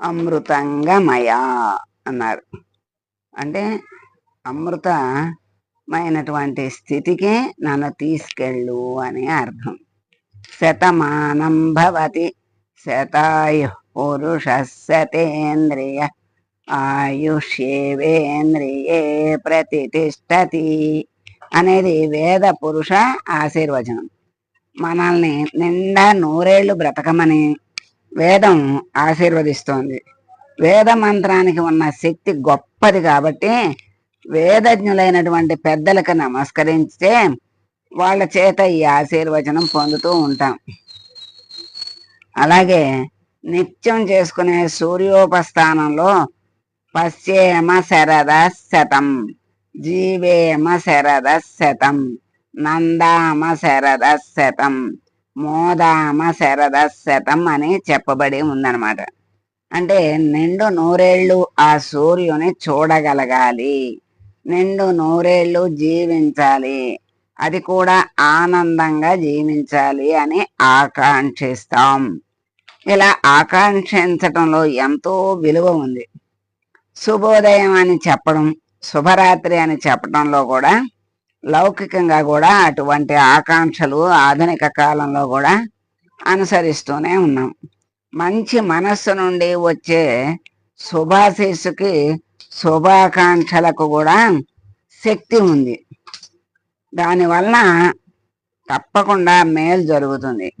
అమృతంగమయా అన్నారు. అంటే అమృతమైనటువంటి స్థితికి నన్ను తీసుకెళ్ళు అని అర్థం. శతమానం భవతి శతాయు పురుష శతేంద్రియ ఆయుష్యేవేంద్రియే ప్రతిష్టతి అనేది వేద పురుష ఆశీర్వచనం. మనల్ని నిండా నూరేళ్ళు బ్రతకమని వేదం ఆశీర్వదిస్తోంది. వేద మంత్రానికి ఉన్న శక్తి గొప్పది కాబట్టి వేదజ్ఞులైనటువంటి పెద్దలకు నమస్కరిస్తే వాళ్ళ చేత ఈ ఆశీర్వచనం పొందుతూ ఉంటాం. అలాగే నిత్యం చేసుకునే సూర్యోపస్థానంలో పశ్చేమ శరద శతం జీవేమ శరద శతం నందామ శరద శతం మోదామ శరద శతం అని చెప్పబడి ఉందన్నమాట. అంటే నిండు నూరేళ్ళు ఆ సూర్యుని చూడగలగాలి. నిండు నూరేళ్ళు జీవించాలి. అది కూడా ఆనందంగా జీవించాలి అని ఆకాంక్షిస్తాం. ఇలా ఆకాంక్షించటంలో ఎంతో విలువ ఉంది. శుభోదయం అని చెప్పడం శుభరాత్రి అని చెప్పడంలో కూడా లౌకికంగా కూడా అటువంటి ఆకాంక్షలు ఆధునిక కాలంలో కూడా అనుసరిస్తూనే ఉన్నాం. మంచి మనస్సు నుండి వచ్చే శుభాశీస్సుకి శుభాకాంక్షలకు కూడా శక్తి ఉంది. దానివల్ల తప్పకుండా మేలు జరుగుతుంది.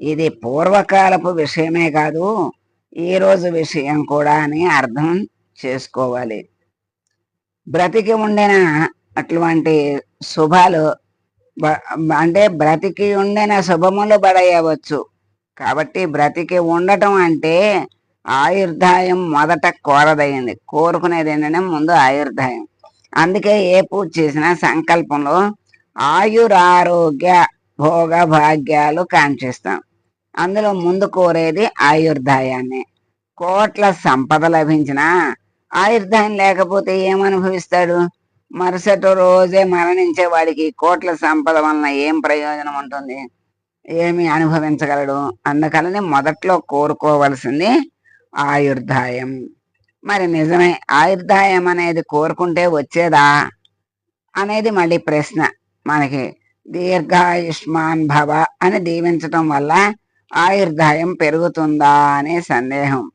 ఇది పూర్వకాలపు విషయమే కాదు ఈ రోజు విషయం కూడా అని అర్థం చేసుకోవాలి. బ్రతికి ఉండిన అటువంటి శుభాలు అంటే బ్రతికి ఉండిన శుభములు బడయ్యవచ్చు కాబట్టి బ్రతికి ఉండటం అంటే ఆయుర్దాయం మొదట కోరదయ్యింది కోరుకునేది ఏంటంటే ముందు ఆయుర్దాయం అందుకే ఏ పూజ చేసినా సంకల్పంలో ఆయురారోగ్య భోగ భాగ్యాలు కాంక్షిస్తాం. అందులో ముందు కోరేది ఆయుర్దాయాన్ని కోట్ల సంపద లభించినా ఆయుర్దాయం లేకపోతే ఏమనుభవిస్తాడు? మరుసటి రోజే మరణించే వాడికి కోట్ల సంపద వలన ఏం ప్రయోజనం ఉంటుంది? ఏమి అనుభవించగలడు? అందుకని మొదట్లో కోరుకోవలసింది ఆయుర్దాయం. మరి నిజమే ఆయుర్దాయం అనేది కోరుకుంటే వచ్చేదా? అనేది మళ్ళీ ప్రశ్న. మనకి దీర్ఘాయుష్మాన్ భవ అని దీవించటం వల్ల ఆయుర్దాయం పెరుగుతుందా అనే సందేహం.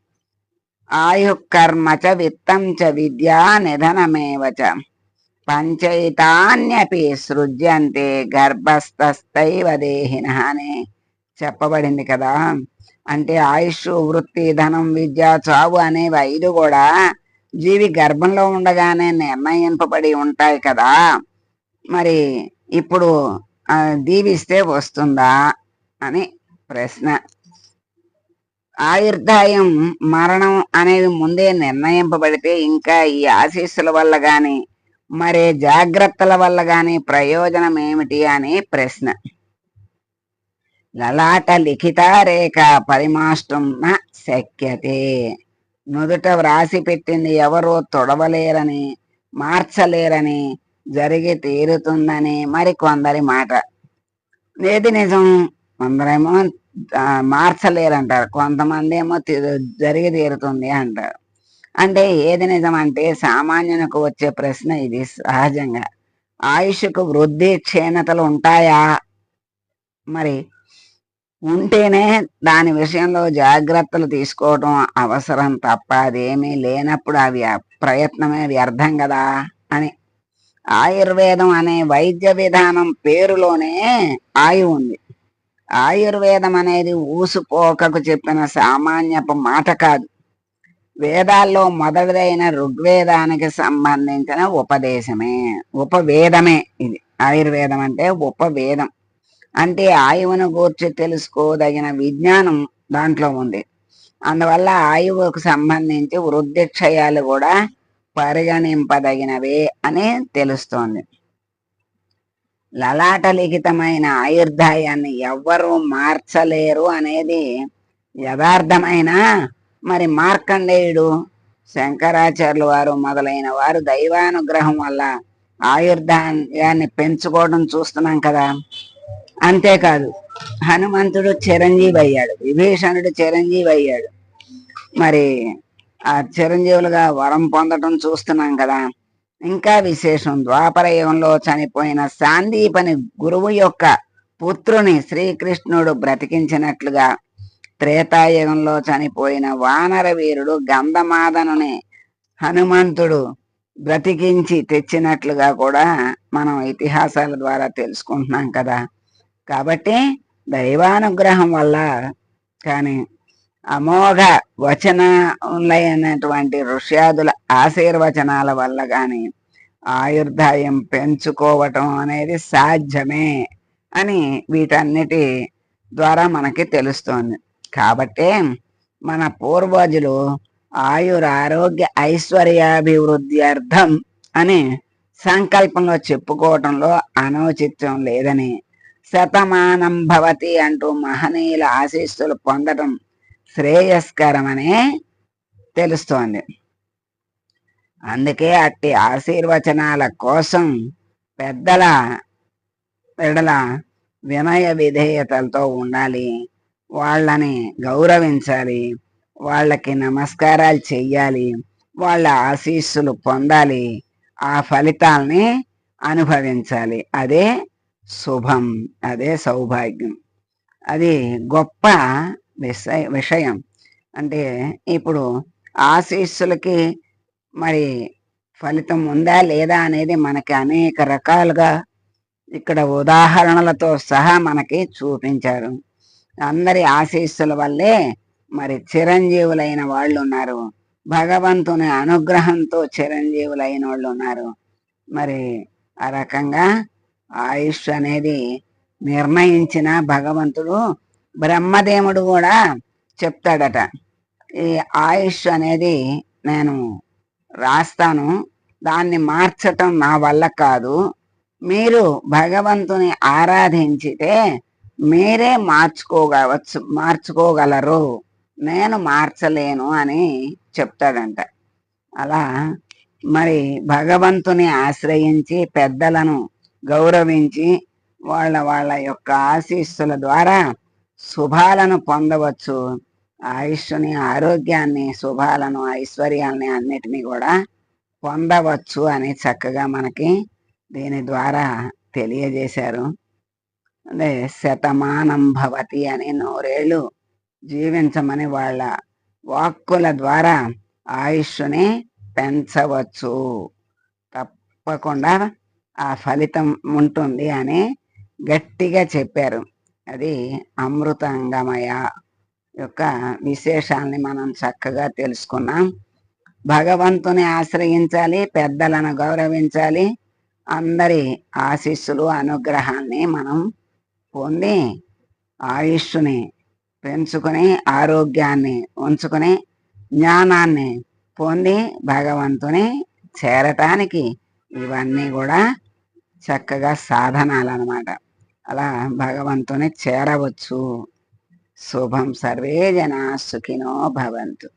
ఆయుకర్మ చ విత్తం చ విద్యా నిధనమేవచ చ పంచయితాన్యపి సృజ్యంతే గర్భస్థస్థైవ దేహిన అని చెప్పబడింది కదా. అంటే ఆయుష్ వృత్తి ధనం విద్య చావు అనేవి ఐదు కూడా జీవి గర్భంలో ఉండగానే నిర్ణయింపబడి ఉంటాయి కదా. మరి ఇప్పుడు దీవిస్తే వస్తుందా అని ప్రశ్న. ఆయుర్దాయం మరణం అనేది ముందే నిర్ణయింపబడితే ఇంకా ఈ ఆశీస్సుల వల్ల కానీ మరే జాగ్రత్తల వల్ల గాని ప్రయోజనం ఏమిటి అని ప్రశ్న. లలాట లిఖిత రేఖ పరిమాష్టం శక్యతే. నుదుట వ్రాసి పెట్టింది ఎవరో తొడవలేరని మార్చలేరని జరిగి తీరుతుందని మరి కొందరి మాట. ఏది నిజం? కొందరేమో మార్చలేరంటారు. కొంతమంది ఏమో జరిగి తీరుతుంది అంటారు. అంటే ఏది నిజం అంటే సామాన్యునికి వచ్చే ప్రశ్న ఇది సహజంగా. ఆయుష్కు వృద్ధి క్షీణతలు ఉంటాయా? మరి ఉంటేనే దాని విషయంలో జాగ్రత్తలు తీసుకోవడం అవసరం తప్ప అదేమీ లేనప్పుడు అవి ప్రయత్నమే వ్యర్థం కదా అని. ఆయుర్వేదం అనే వైద్య విధానం పేరులోనే ఆయు ఉంది. ఆయుర్వేదం అనేది ఊసుపోకకు చెప్పిన సామాన్యపు మాట కాదు. వేదాల్లో మొదటిదైన ఋగ్వేదానికి సంబంధించిన ఉపదేశమే. ఉపవేదమే ఇది. ఆయుర్వేదం అంటే ఉపవేదం. అంటే ఆయువును గూర్చి తెలుసుకోదగిన విజ్ఞానం దాంట్లో ఉంది. అందువల్ల ఆయువుకు సంబంధించి వృద్ధిక్షయాలు కూడా పరిగణింపదగినవే అని తెలుస్తోంది. లలాట లిఖితమైన ఆయుర్దాయాన్ని ఎవ్వరూ మార్చలేరు అనేది యథార్థమైన మరి మార్కండేయుడు శంకరాచార్యుల వారు మొదలైన వారు దైవానుగ్రహం వల్ల ఆయుర్దాయాన్ని పెంచుకోవడం చూస్తున్నాం కదా. అంతేకాదు హనుమంతుడు చిరంజీవి అయ్యాడు విభీషణుడు చిరంజీవి అయ్యాడు. మరి ఆ చిరంజీవులుగా వరం పొందటం చూస్తున్నాం కదా. ఇంకా విశేషం ద్వాపర యుగంలో చనిపోయిన సాందీపని గురువు యొక్క పుత్రుని శ్రీకృష్ణుడు బ్రతికించినట్లుగా త్రేతాయుగంలో చనిపోయిన వానర వీరుడు గంధమాదనుని హనుమంతుడు బ్రతికించి తెచ్చినట్లుగా కూడా మనం ఇతిహాసాల ద్వారా తెలుసుకుంటున్నాం కదా. కాబట్టి దైవానుగ్రహం వల్ల కానీ అమోఘ వచనములైనటువంటి ఋష్యాదుల ఆశీర్వచనాల వల్ల కానీ ఆయుర్దాయం పెంచుకోవటం అనేది సాధ్యమే అని వీటన్నిటి ద్వారా మనకి తెలుస్తోంది. కాబట్టే మన పూర్వజులు ఆయుర ఆరోగ్య ఐశ్వర్యాభివృద్ధి అర్థం అని సంకల్పంలో చెప్పుకోవటంలో అనౌచిత్యం లేదని శతమానం భవతి అంటూ మహనీయుల ఆశీస్సులు పొందటం శ్రేయస్కరమని తెలుస్తోంది. అందుకే అట్టి ఆశీర్వచనాల కోసం పెద్దల ఎడల వినయ విధేయతలతో ఉండాలి. వాళ్ళని గౌరవించాలి వాళ్ళకి నమస్కారాలు చెయ్యాలి వాళ్ళ ఆశీస్సులు పొందాలి ఆ ఫలితాల్ని అనుభవించాలి. అదే శుభం అదే సౌభాగ్యం. అది గొప్ప విషయ విషయం. అంటే ఇప్పుడు ఆశీస్సులకి మరి ఫలితం ఉందా లేదా అనేది మనకి అనేక రకాలుగా ఇక్కడ ఉదాహరణలతో సహా మనకి చూపించారు. అందరి ఆశీస్సుల వల్లే మరి చిరంజీవులైన వాళ్ళు ఉన్నారు. భగవంతుని అనుగ్రహంతో చిరంజీవులైన వాళ్ళు ఉన్నారు. మరి ఆ రకంగా ఆయుష్ అనేది నిర్ణయించిన భగవంతుడు బ్రహ్మదేవుడు కూడా చెప్తాడట. ఈ ఆయుష్ అనేది నేను రాస్తాను. దాన్ని మార్చటం నా వల్ల కాదు. మీరు భగవంతుని ఆరాధించితే మీరే మార్చుకోగవచ్చు మార్చుకోగలరు. నేను మార్చలేను అని చెప్తాడంట. అలా మరి భగవంతుని ఆశ్రయించి పెద్దలను గౌరవించి వాళ్ళ వాళ్ళ యొక్క ఆశీస్సుల ద్వారా శుభాలను పొందవచ్చు. ఆయుష్ని ఆరోగ్యాన్ని శుభాలను ఐశ్వర్యాన్ని అన్నిటినీ కూడా పొందవచ్చు అని చక్కగా మనకి దీని ద్వారా తెలియజేశారు. అదే శతమానం భవతి అని నూరేళ్ళు జీవించమని వాళ్ళ వాక్కుల ద్వారా ఆయుష్ని పెంచవచ్చు. తప్పకుండా ఆ ఫలితం ఉంటుంది అని గట్టిగా చెప్పారు. అది అమృతంగమయ యొక్క విశేషాల్ని మనం చక్కగా తెలుసుకున్నాం. భగవంతుని ఆశ్రయించాలి పెద్దలను గౌరవించాలి అందరి ఆశీస్సులు అనుగ్రహాన్ని మనం పొంది ఆయుష్ని పెంచుకొని ఆరోగ్యాన్ని ఉంచుకొని జ్ఞానాన్ని పొంది భగవంతుని చేరటానికి ఇవన్నీ కూడా చక్కగా సాధనాలు అన్నమాట అలా భగవంతుని చేరవచ్చు. శుభం సర్వే జనా సుఖినో భవంతు.